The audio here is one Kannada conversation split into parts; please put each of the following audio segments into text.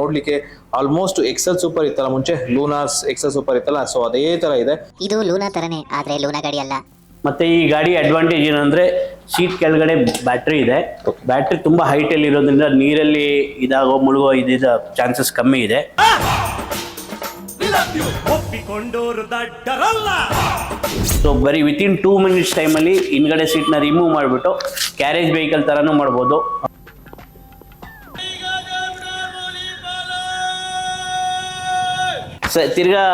ನೋಡ್ಲಿಕ್ಕೆ ಆಲ್ಮೋಸ್ಟ್ ಎಕ್ಸೆಲ್ ಸೂಪರ್ ಇತ್ತಲ್ಲ ಮುಂಚೆ? ಲೂನಾಸ್ ಎಕ್ಸೆಲ್ ಸೂಪರ್ ಇತ್ತಲ್ಲ ಸೊ ಅದೇ ತರ ಇದೆ. ಇದು ಲೂನಾ ತರನೇ ಆದ್ರೆ ಲೂನಾ ಗಾಡಿ ಅಲ್ಲ. ಮತ್ತೆ ಈ ಗಾಡಿ ಅಡ್ವಾಂಟೇಜ್ ಏನಂದ್ರೆ ಸೀಟ್ ಕೆಳಗಡೆ ಬ್ಯಾಟ್ರಿ ಇದೆ. ಬ್ಯಾಟ್ರಿ ತುಂಬಾ ಹೈಟ್ ಅಲ್ಲಿ ಇರೋದ್ರಿಂದ ನೀರಲ್ಲಿ ಇದಾಗೋ ಮುಳುಗೋ ಇದಿದ ಚಾನ್ಸಸ್ ಕಮ್ಮಿ ಇದೆ. ಒಪ್ಪಿಕೊಂಡೋರು ದಡ್ಡರಲ್ಲ. ಸೊ ಬರೀ ವಿತಿನ್ ಟೂ ಮಿನಿಟ್ಸ್ ಟೈಮಲ್ಲಿ ಹಿಂದ್ಗಡೆ ಸೀಟ್ನ ರಿಮೂವ್ ಮಾಡಿಬಿಟ್ಟು ಕ್ಯಾರೇಜ್ ವೆಹಿಕಲ್ ಥರನೂ ಮಾಡ್ಬೋದು. ಸ- ತಿರ್ಗಾ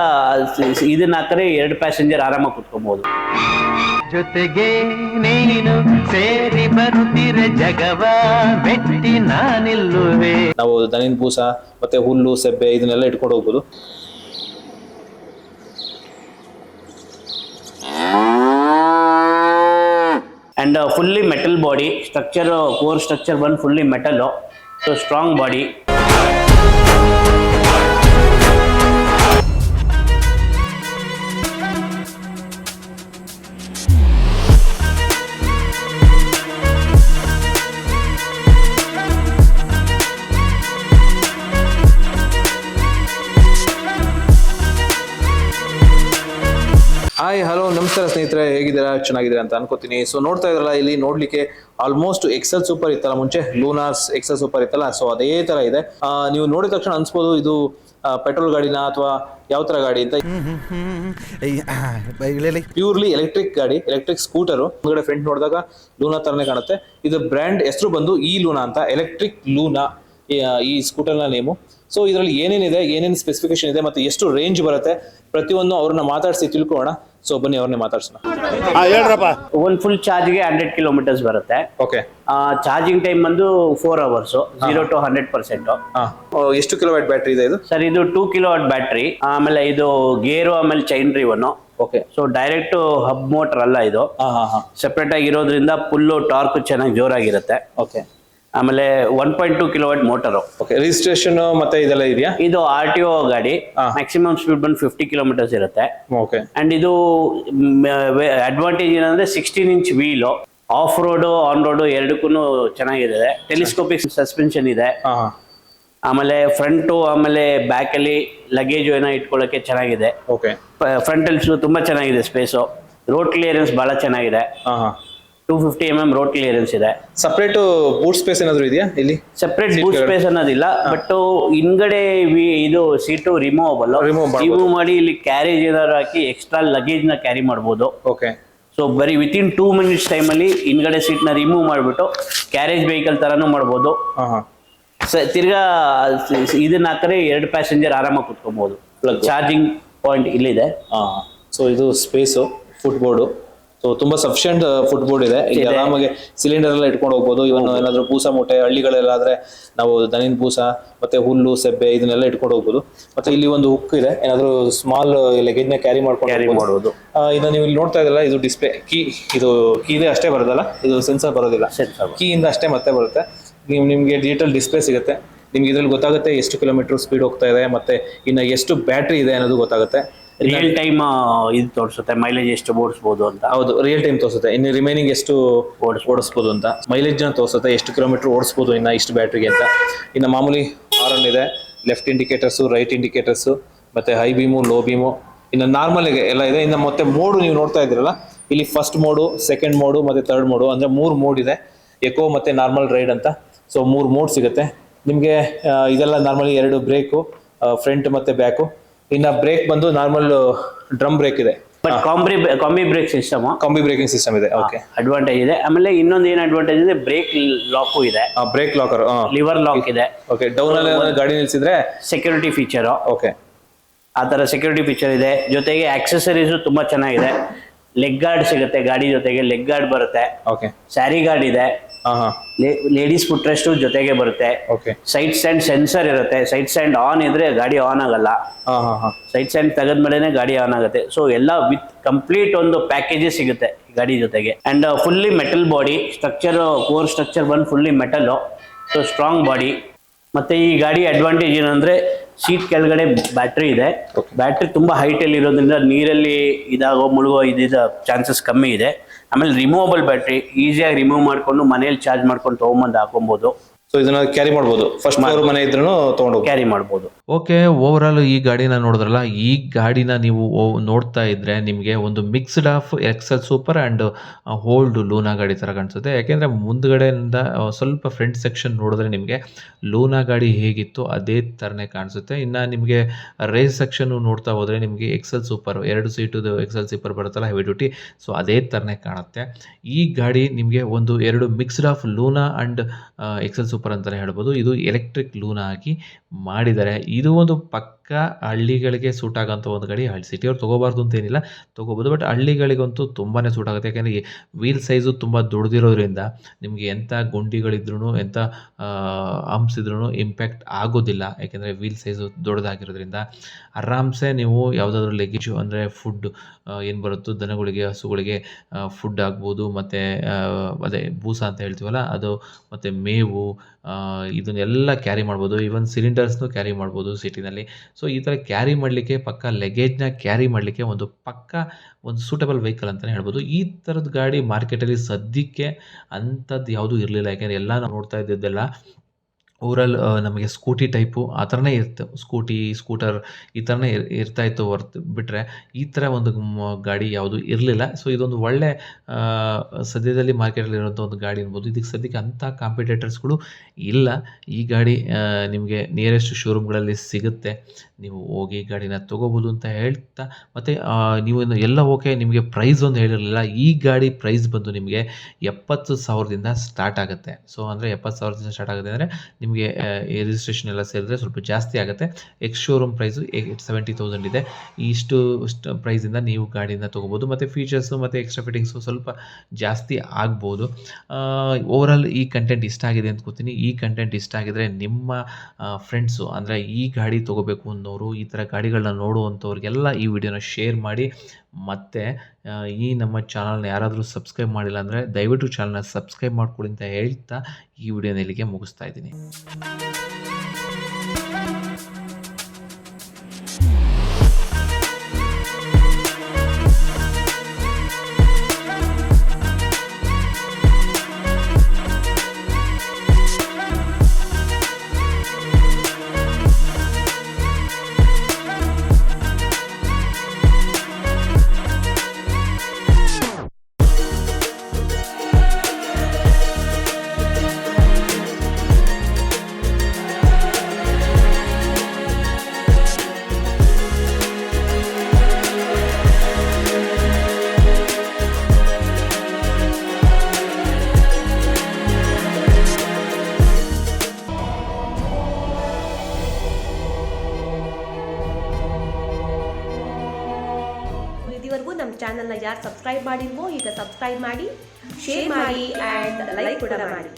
ಇದನ್ನ ಹಾಕಿದ್ರೆ ಎರಡು ಪ್ಯಾಸೆಂಜರ್ ಆರಾಮಾಗಿ ಕುತ್ಕೊಬೋದು. ಜೊತೆಗೆ ನೀನು ಸೇರಿ ಬರುತ್ತಿರೆ ಜಗವ ಬೆಟ್ಟಿ ನಾನಿಲ್ಲುವೆ. ನಾವು ದನಿನ ಬೂಸ ಮತ್ತೆ ಹುಲ್ಲು ಸೆಬ್ಬೆ ಇದನ್ನೆಲ್ಲ ಇಟ್ಕೊಂಡು ಹೋಗ್ಬೋದು. And fully metal body structure core structure ಬಂದು fully metal so strong body hi hello ನಮಸ್ಕಾರ ಸ್ನೇಹಿತರೆ, ಹೇಗಿದ್ದೀರಾ? ಚೆನ್ನಾಗಿದ್ದೀರಾ ಅಂತ ಅನ್ಕೋತೀನಿ. ಸೊ ನೋಡ್ತಾ ಇದ್ರಲ್ಲ, ಇಲ್ಲಿ ನೋಡ್ಲಿಕ್ಕೆ ಆಲ್ಮೋಸ್ಟ್ ಎಕ್ಸೆಲ್ ಸೂಪರ್ ಇತ್ತಲ್ಲ ಮುಂಚೆ ಲೂನಾರ್ಸ್ ಎಕ್ಸೆಲ್ ಸೂಪರ್ ಇತ್ತಲ್ಲ ಸೊ ಅದೇ ತರ ಇದೆ. ನೀವು ನೋಡಿದ ತಕ್ಷಣ ಅನ್ಸ್ಬೋದು, ಇದು ಪೆಟ್ರೋಲ್ ಗಾಡಿನ ಅಥವಾ ಯಾವ ತರ ಗಾಡಿ ಅಂತ? ಪ್ಯೂರ್ಲಿ ಎಲೆಕ್ಟ್ರಿಕ್ ಗಾಡಿ ಎಲೆಕ್ಟ್ರಿಕ್ ಸ್ಕೂಟರ್ ಮುಂದ್ಗಡೆ ಫ್ರಂಟ್ ನೋಡಿದಾಗ ಲೂನಾ ತರನೇ ಕಾಣುತ್ತೆ. ಇದು ಬ್ರ್ಯಾಂಡ್ ಹೆಸರು ಬಂದು ಈ ಲೂನಾ ಅಂತ ಎಲೆಕ್ಟ್ರಿಕ್ ಲೂನಾ ಈ ಸ್ಕೂಟರ್ನ ನೇಮು ಸೊ ಇದರಲ್ಲಿ ಏನೇನಿದೆ, ಏನೇನು ಸ್ಪೆಸಿಫಿಕೇಶನ್ ಇದೆ, ಮತ್ತೆ ಎಷ್ಟು ರೇಂಜ್ ಬರುತ್ತೆ, ಪ್ರತಿಯೊಂದು ಅವ್ರನ್ನ ಮಾತಾಡಿಸಿ ತಿಳ್ಕೊಳ್ಳೋಣ. ಸೊ ಬನ್ನಿ ಅವ್ರನ್ನೇ ಮಾತಾಡ್ಸೋಣ. ಒಂದು ಫುಲ್ ಚಾರ್ಜ್ಗೆ ಹಂಡ್ರೆಡ್ ಕಿಲೋಮೀಟರ್ಸ್ ಬರುತ್ತೆ. ಓಕೆ ಚಾರ್ಜಿಂಗ್ ಟೈಮ್ ಬಂದು four hours zero to hundred percent ಎಷ್ಟು ಕಿಲೋವ್ಯಾಟ್ ಬ್ಯಾಟ್ರಿ ಇದೆ ಇದು? ಸರ್ ಇದು ಟೂ ಕಿಲೋ ವಾಟ್ ಬ್ಯಾಟ್ರಿ ಆಮೇಲೆ ಇದು ಗೇರು ಆಮೇಲೆ chain driven okay so direct hub motor ಅಲ್ಲ ಇದು. ಹಾ ಹಾ ಹಾ. ಸೆಪ್ರೇಟ್ ಆಗಿರೋದ್ರಿಂದ ಫುಲ್ಲು ಟಾರ್ಕ್ ಚೆನ್ನಾಗಿ ಜೋರಾಗಿರುತ್ತೆ. ಓಕೆ ಆಮೇಲೆ one point two kilo motor okay registration ಮತ್ತೆ ಇದೆಲ್ಲ ಇದೆಯಾ? ಇದು ಆರ್ ಟಿ ಒ ಗಾಡಿ. ಮ್ಯಾಕ್ಸಿಮಮ್ ಸ್ಪೀಡ್ ಬಂದು ಫಿಫ್ಟಿ ಕಿಲೋಮೀಟರ್ಸ್ ಇರುತ್ತೆ. ಓಕೆ ಅಂಡ್ ಇದು ಅಡ್ವಾಂಟೇಜ್ ಏನಂದ್ರೆ sixteen inch wheel off road on road ಎರಡಕ್ಕೂ ಚೆನ್ನಾಗಿದೆ ಟೆಲಿಸ್ಕೋಪಿಕ್ ಸಸ್ಪೆನ್ಷನ್ ಇದೆ. ಆಮೇಲೆ ಫ್ರಂಟು ಆಮೇಲೆ ಬ್ಯಾಕಲ್ಲಿ ಲಗೇಜ್ ಏನೋ ಇಟ್ಕೊಳ್ಳೋಕೆ ಚೆನ್ನಾಗಿದೆ. ಓಕೆ ಫ್ರಂಟ್ ಅಲ್ಲಿ ತುಂಬಾ ಚೆನ್ನಾಗಿದೆ ಸ್ಪೇಸು ರೋಡ್ ಕ್ಲಿಯರೆನ್ಸ್ ಬಹಳ ಚೆನ್ನಾಗಿದೆ. Two fifty M M road clearance ಇದೆ. ಸಪ್ರೇಟ್ ಬೂಟ್ ಸ್ಪೇಸ್ ಏನಾದ್ರು ಇದೆಯಾ ಇಲ್ಲಿ? ಸೆಪರೇಟ್ ಬೂಟ್ ಸ್ಪೇಸ್ ಅನ್ನೋದಿಲ್ಲ ಬಟ್ ಹಿಂದ್ಗಡೆ ವಿ- ಇದು ಸೀಟು ರಿಮೂವಬಲ್ ರಿಮೂವ್ ಮಾಡಿ ಇಲ್ಲಿ ಕ್ಯಾರೇಜ್ ಏನಾದ್ರು ಹಾಕಿ ಎಕ್ಸ್ಟ್ರಾ ಲಗೇಜ್ನ ಕ್ಯಾರಿ ಮಾಡಬಹುದು ಓಕೆ ಸೊ ಬರೀ ವಿತಿನ್ ಟೂ ಮಿನಿಟ್ಸ್ ಟೈಮಲ್ಲಿ ಹಿಂದ್ಗಡೆ ಸೀಟ್ನ ರಿಮೂವ್ ಮಾಡಿಬಿಟ್ಟು ಕ್ಯಾರೇಜ್ ವೆಹಿಕಲ್ ತರಾನು ಮಾಡ್ಬೋದು. ತಿರ್ಗಾ ಇದನ್ನ ಹಾಕಿದ್ರೆ ಎರಡು ಪ್ಯಾಸೆಂಜರ್ ಆರಾಮಾಗಿ ಕುತ್ಕೊಬಹುದು. ಚಾರ್ಜಿಂಗ್ ಪಾಯಿಂಟ್ ಇಲ್ಲಿದೆ. ಸೊ ಇದು ಸ್ಪೇಸು ಫುಟ್ ಬೋರ್ಡು ಸೊ ತುಂಬಾ ಸಫಿಷಿಯಂಟ್ ಫುಡ್ ಬೋರ್ಡ್ ಇದೆ. ಇಲ್ಲಿ ಇದೆ. ಆರಾಮಾಗಿ ಸಿಲಿಂಡರ್ ಎಲ್ಲ ಇಟ್ಕೊಂಡು ಹೋಗ್ಬೋದು. ಇವನ್ ಏನಾದ್ರು ಪೂಸ ಮೂಟೆ ಹಳ್ಳಿಗಳಲ್ಲಾದ್ರೆ ನಾವು ದನಿನ್ ಪೂಸ ಮತ್ತೆ ಹುಲ್ಲು ಸೆಬ್ಬೆ ಇದನ್ನೆಲ್ಲ ಇಟ್ಕೊಂಡು ಹೋಗ್ಬೋದು. ಮತ್ತೆ ಇಲ್ಲಿ ಒಂದು ಹುಕ್ ಇದೆ. ಏನಾದ್ರು ಸ್ಮಾಲ್ ಲಗೇಜ್ನ ಕ್ಯಾರಿ ಮಾಡ್ಕೊಂಡು ಕ್ಯಾರಿ ಮಾಡಬಹುದು. ಆ, ನೀವು ಇಲ್ಲಿ ನೋಡ್ತಾ ಇದ್ದಲ್ಲ ಇದು ಡಿಸ್ಪ್ಲೇ ಕೀ ಇದು ಕೀದೇ ಅಷ್ಟೇ ಬರೋದಲ್ಲ ಇದು ಸೆನ್ಸರ್ ಬರೋದಿಲ್ಲ. ಕೀಯಿಂದ ಅಷ್ಟೇ ಮತ್ತೆ ಬರುತ್ತೆ. ನೀವು ನಿಮಗೆ ಡಿಜಿಟಲ್ ಡಿಸ್ಪ್ಲೇ ಸಿಗುತ್ತೆ. ನಿಮ್ಗೆ ಇದ್ರಲ್ಲಿ ಗೊತ್ತಾಗುತ್ತೆ ಎಷ್ಟು ಕಿಲೋಮೀಟರ್ ಸ್ಪೀಡ್ ಹೋಗ್ತಾ ಇದೆ ಮತ್ತೆ ಇನ್ನು ಎಷ್ಟು ಬ್ಯಾಟ್ರಿ ಇದೆ ಅನ್ನೋದು ಗೊತ್ತಾಗುತ್ತೆ. ರಿಯಲ್ ಟೈಮ್ ಇದು ತೋರಿಸುತ್ತೆ ಮೈಲೇಜ್ ಎಷ್ಟು ಓಡಿಸಬಹುದು ಅಂತ. ಹೌದು ರಿಯಲ್ ಟೈಮ್ ತೋರಿಸುತ್ತೆ. ಇನ್ನು ರಿಮೈನಿಂಗ್ ಎಷ್ಟು ಓಡಿಸ್- ಓಡಿಸ್ಬೋದು ಅಂತ. ಮೈಲೇಜ್ ತೋರಿಸುತ್ತೆ ಎಷ್ಟು ಕಿಲೋಮೀಟರ್ ಓಡಿಸ್ಬೋದು ಇನ್ನ ಇಷ್ಟು ಬ್ಯಾಟ್ರಿಗೆ ಅಂತ. ಇನ್ನು ಮಾಮೂಲಿ ಹಾರನ್ ಇದೆ. ಲೆಫ್ಟ್ ಇಂಡಿಕೇಟರ್ಸು ರೈಟ್ ಇಂಡಿಕೇಟರ್ಸು ಮತ್ತೆ ಹೈ ಬೀಮು ಲೋ ಬೀಮು ಇನ್ನು ನಾರ್ಮಲ್ ಎಲ್ಲ ಇದೆ. ಇನ್ನು ಮತ್ತೆ ಮೋಡು ನೀವು ನೋಡ್ತಾ ಇದ್ದೀರಲ್ಲ ಇಲ್ಲಿ ಫಸ್ಟ್ ಮೋಡು ಸೆಕೆಂಡ್ ಮೋಡು ಮತ್ತೆ ಥರ್ಡ್ ಮೋಡು ಅಂದ್ರೆ ಮೂರು ಮೋಡ್ ಇದೆ. ಎಕೋ ಮತ್ತೆ ನಾರ್ಮಲ್ ರೈಡ್ ಅಂತ. ಸೊ ಮೂರು ಮೋಡ್ ಸಿಗುತ್ತೆ. ನಿಮಗೆ ಇದೆಲ್ಲ ನಾರ್ಮಲಿ ಎರಡು ಬ್ರೇಕು ಫ್ರಂಟ್ ಮತ್ತೆ ಬ್ಯಾಕು ಇನ್ನು ಬ್ರೇಕ್ ಬಂದು ನಾರ್ಮಲ್ ಡ್ರಮ್ ಬ್ರೇಕ್ ಇದೆ. But combi combi brake system combi braking system ಇದೆ ಓಕೆ ಅಡ್ವಾಂಟೇಜ್ ಇದೆ. ಆಮೇಲೆ ಇನ್ನೊಂದು ಏನು ಅಡ್ವಾಂಟೇಜ್ ಇದೆ ಬ್ರೇಕ್ ಲಾಕು ಇದೆ. ಬ್ರೇಕ್ ಲಾಕರ್ ಲಿವರ್ ಲಾಕ್ ಇದೆ. ಓಕೆ ಡೌನ್ ಅಲ್ಲಿ ಗಾಡಿ ನಿಲ್ಸಿದ್ರೆ? ಸೆಕ್ಯೂರಿಟಿ ಫೀಚರ್ ಓಕೆ ಆ ತರ ಸೆಕ್ಯೂರಿಟಿ ಫೀಚರ್ ಇದೆ. ಜೊತೆಗೆ ಆಕ್ಸೆಸರೀಸ್ ತುಂಬಾ ಚೆನ್ನಾಗಿದೆ. ಲೆಗ್ ಗಾರ್ಡ್ ಸಿಗುತ್ತೆ ಗಾಡಿ ಜೊತೆಗೆ ಲೆಗ್ ಗಾರ್ಡ್ ಬರುತ್ತೆ. ಓಕೆ ಸ್ಯಾರಿ ಗಾರ್ಡ್ ಇದೆ. ಲೇಡೀಸ್ ಫುಟ್ರೆಸ್ಟು ಜೊತೆಗೆ ಬರುತ್ತೆ. ಓಕೆ ಸೈಡ್ ಸ್ಟ್ಯಾಂಡ್ ಸೆನ್ಸರ್ ಇರುತ್ತೆ. ಸೈಡ್ ಸ್ಟ್ಯಾಂಡ್ ಆನ್ ಇದ್ರೆ ಗಾಡಿ ಆನ್ ಆಗಲ್ಲ. ಹಾ ಹಾ ಹಾ ಸೈಡ್ ಸ್ಟ್ಯಾಂಡ್ ತೆಗೆದ್ಮೇಲೆ ಗಾಡಿ ಆನ್ ಆಗುತ್ತೆ. ಸೊ ಎಲ್ಲ ವಿತ್ ಕಂಪ್ಲೀಟ್ ಒಂದು ಪ್ಯಾಕೇಜ್ ಸಿಗುತ್ತೆ ಗಾಡಿ ಜೊತೆಗೆ. And fully metal body structure core structure ಬಂದು fully metal so strong body ಮತ್ತೆ ಈ ಗಾಡಿ ಅಡ್ವಾಂಟೇಜ್ ಏನಂದ್ರೆ ಸೀಟ್ ಕೆಳಗಡೆ ಬ್ಯಾಟ್ರಿ ಇದೆ. ಬ್ಯಾಟ್ರಿ ತುಂಬಾ ಹೈಟ್ ಅಲ್ಲಿ ಇರೋದ್ರಿಂದ ನೀರಲ್ಲಿ ಇದಾಗೋ ಮುಳುಗೋ ಇದಿದ ಚಾನ್ಸಸ್ ಕಮ್ಮಿ ಇದೆ. ಆಮೇಲೆ ರಿಮೂವಬಲ್ ಬ್ಯಾಟ್ರಿ ಈಸಿಯಾಗಿ ರಿಮೂವ್ ಮಾಡ್ಕೊಂಡು ಮನೇಲಿ ಚಾರ್ಜ್ ಮಾಡ್ಕೊಂಡು ತೊಗೊಂಬಂದು ಹಾಕೊಬಹುದು ಸೊ ಇದನ್ನ ಕ್ಯಾರಿ ಮಾಡ್ಬೋದು. ಫಸ್ಟ್ ಮನೆ ಇದ್ರೂ ತಗೊಂಡು ಕ್ಯಾರಿ ಮಾಡ್ಬೋದು. ಓಕೆ ಓವರಾಲ್ ಈ ಗಾಡಿನ ನೋಡಿದ್ರಲ್ಲ, ಈ ಗಾಡಿನ ನೀವು ನೋಡ್ತಾ ಇದ್ರೆ ನಿಮಗೆ ಒಂದು mixed of Excel Super and hold Luna ಗಾಡಿ ಥರ ಕಾಣಿಸುತ್ತೆ. ಯಾಕೆಂದರೆ ಮುಂದ್ಗಡೆಯಿಂದ ಸ್ವಲ್ಪ ಫ್ರಂಟ್ ಸೆಕ್ಷನ್ ನೋಡಿದ್ರೆ ನಿಮಗೆ ಲೂನಾ ಗಾಡಿ ಹೇಗಿತ್ತು ಅದೇ ಥರನೇ ಕಾಣಿಸುತ್ತೆ. ಇನ್ನು ನಿಮಗೆ ರೇಸ್ ಸೆಕ್ಷನ್ನು ನೋಡ್ತಾ ಹೋದರೆ ನಿಮಗೆ ಎಕ್ಸೆಲ್ ಸೂಪರ್ ಎರಡು ಸೀಟುದು ಎಕ್ಸೆಲ್ ಸೂಪರ್ ಬರುತ್ತಲ್ಲ ಹೆವಿ ಡ್ಯೂಟಿ ಸೊ ಅದೇ ಥರನೇ ಕಾಣುತ್ತೆ. ಈ ಗಾಡಿ ನಿಮಗೆ ಒಂದು ಎರಡು mixed of Luna and Excel Super ಅಂತಲೇ ಹೇಳ್ಬೋದು. ಇದು ಎಲೆಕ್ಟ್ರಿಕ್ ಲೂನಾ ಆಗಿ ಮಾಡಿದ್ದಾರೆ ಇದು ಒಂದು ಪಕ್ಕ ಹಳ್ಳಿಗಳಿಗೆ ಸೂಟ್ ಆಗೋಂಥ ಒಂದು ಗಾಡಿ ಹಳ್ಳಿ ಸಿಟಿಯವ್ರು ತೊಗೋಬಾರ್ದು ಅಂತ ಏನಿಲ್ಲ, ತೊಗೋಬೋದು. ಬಟ್ ಹಳ್ಳಿಗಳಿಗಂತೂ ತುಂಬಾ ಸೂಟ್ ಆಗುತ್ತೆ. ಯಾಕೆಂದರೆ ವೀಲ್ ಸೈಜು ತುಂಬ ದೊಡ್ಡದಿರೋದ್ರಿಂದ ನಿಮಗೆ ಎಂಥ ಗುಂಡಿಗಳಿದ್ರೂ ಎಂಥ ಹಂಪ್ಸ್ ಇದ್ರೂ ಇಂಪ್ಯಾಕ್ಟ್ ಆಗೋದಿಲ್ಲ. ಯಾಕೆಂದರೆ ವೀಲ್ ಸೈಜು ದೊಡ್ಡದಾಗಿರೋದ್ರಿಂದ ಆರಾಮ್ಸೆ ನೀವು ಯಾವುದಾದ್ರೂ ಲೆಗೇಜು ಅಂದರೆ ಫುಡ್ ಏನು ಬರುತ್ತೋ ದನಗಳಿಗೆ, ಹಸುಗಳಿಗೆ ಫುಡ್ ಆಗ್ಬೋದು. ಮತ್ತು ಅದೇ ಬೂಸ ಅಂತ ಹೇಳ್ತೀವಲ್ಲ, ಅದು ಮತ್ತು ಮೇವು ಇದನ್ನೆಲ್ಲ ಕ್ಯಾರಿ ಮಾಡ್ಬೋದು. ಈವನ್ ಸಿಲಿಂಡರ್ಸ್ನು ಕ್ಯಾರಿ ಮಾಡ್ಬೋದು ಸಿಟಿನಲ್ಲಿ ಸೊ ಈ ಥರ ಕ್ಯಾರಿ ಮಾಡಲಿಕ್ಕೆ ಪಕ್ಕ ಲಗೇಜ್ನ ಕ್ಯಾರಿ ಮಾಡಲಿಕ್ಕೆ ಒಂದು ಪಕ್ಕ ಒಂದು ಸೂಟಬಲ್ ವೆಹಿಕಲ್ ಅಂತಲೇ ಹೇಳ್ಬೋದು. ಈ ಥರದ ಗಾಡಿ ಮಾರ್ಕೆಟಲ್ಲಿ ಸದ್ಯಕ್ಕೆ ಅಂಥದ್ದು ಯಾವುದೂ ಇರಲಿಲ್ಲ. ಯಾಕೆಂದರೆ ಎಲ್ಲ ನಾವು ನೋಡ್ತಾ ಇದ್ದಿದ್ದೆಲ್ಲ ಓವರಾಲ್ ನಮಗೆ ಸ್ಕೂಟಿ ಟೈಪು ಆ ಥರನೇ ಇರುತ್ತೆ. ಸ್ಕೂಟಿ, ಸ್ಕೂಟರ್ ಈ ಥರನೇ ಇರ್, ಇರ್ತಾ ಇತ್ತು ಹೊರ್ತು ಬಿಟ್ಟರೆ ಈ ಥರ ಒಂದು ಗಾಡಿ ಯಾವುದು ಇರಲಿಲ್ಲ. ಸೊ ಇದೊಂದು ಒಳ್ಳೆ ಸದ್ಯದಲ್ಲಿ ಮಾರ್ಕೆಟಲ್ಲಿ ಇರೋಂಥ ಒಂದು ಗಾಡಿ ಅನ್ಬೋದು. ಇದಕ್ಕೆ ಸದ್ಯಕ್ಕೆ ಅಂಥ ಕಾಂಪಿಟೇಟರ್ಸ್ಗಳು ಇಲ್ಲ. ಈ ಗಾಡಿ ನಿಮಗೆ ನಿಯರೆಸ್ಟ್ ಶೋರೂಮ್ಗಳಲ್ಲಿ ಸಿಗುತ್ತೆ. ನೀವು ಹೋಗಿ ಗಾಡಿನ ತೊಗೋಬೋದು ಅಂತ ಹೇಳ್ತಾ, ಮತ್ತು ನೀವು ಎಲ್ಲ ಓಕೆ, ನಿಮಗೆ ಪ್ರೈಸ್ ಒಂದು ಹೇಳಿರಲಿಲ್ಲ. ಈ ಗಾಡಿ ಪ್ರೈಸ್ ಬಂದು ನಿಮಗೆ ಎಪ್ಪತ್ತು ಸಾವಿರದಿಂದ ಸ್ಟಾರ್ಟ್ ಆಗುತ್ತೆ. ಸೊ ಅಂದರೆ ಎಪ್ಪತ್ತು ಸಾವಿರದಿಂದ ಸ್ಟಾರ್ಟ್ ಆಗುತ್ತೆ. ಅಂದರೆ ನಿಮಗೆ ರಿಜಿಸ್ಟ್ರೇಷನ್ ಎಲ್ಲ ಸೇರಿದ್ರೆ ಸ್ವಲ್ಪ ಜಾಸ್ತಿ ಆಗುತ್ತೆ. Ex showroom price seventy thousand ಇದೆ. ಇಷ್ಟು ಪ್ರೈಸಿಂದ ನೀವು ಗಾಡಿನ ತೊಗೋಬೋದು. ಮತ್ತು ಫೀಚರ್ಸು ಮತ್ತು ಎಕ್ಸ್ಟ್ರಾ ಫಿಟ್ಟಿಂಗ್ಸು ಸ್ವಲ್ಪ ಜಾಸ್ತಿ ಆಗ್ಬೋದು. ಓವರಾಲ್ ಈ ಕಂಟೆಂಟ್ ಇಷ್ಟ ಆಗಿದೆ ಅಂತ ಕೂತೀನಿ ಈ ಕಂಟೆಂಟ್ ಇಷ್ಟ ಆಗಿದ್ರೆ ನಿಮ್ಮ ಫ್ರೆಂಡ್ಸು ಅಂದರೆ ಈ ಗಾಡಿ ತೊಗೋಬೇಕು ಅನ್ನೋರು, ಈ ಥರ ಗಾಡಿಗಳನ್ನ ನೋಡುವಂಥವ್ರಿಗೆಲ್ಲ ಈ ವಿಡಿಯೋನ ಶೇರ್ ಮಾಡಿ ಮತ್ತು ಈ ನಮ್ಮ ಚಾನಲ್ನ ಯಾರಾದರೂ ಸಬ್ಸ್ಕ್ರೈಬ್ ಮಾಡಿಲ್ಲ ಅಂದರೆ ದಯವಿಟ್ಟು ಚಾನಲ್ನ ಸಬ್ಸ್ಕ್ರೈಬ್ ಮಾಡಿಕೊಡಿ ಅಂತ ಹೇಳ್ತಾ ಈ ವಿಡಿಯೋನ ಇಲ್ಲಿಗೆ ಮುಗಿಸ್ತಾ ಇದ್ದೀನಿ. ಚಾನಲ್ನ ಯಾರು ಸಬ್ಸ್ಕ್ರೈಬ್ ಮಾಡಿಲ್ವೋ ಈಗ ಸಬ್ಸ್ಕ್ರೈಬ್ ಮಾಡಿ ಶೇರ್ ಮಾಡಿ ಆ್ಯಂಡ್ ಲೈಕ್ ಕೂಡ ಮಾಡಿ.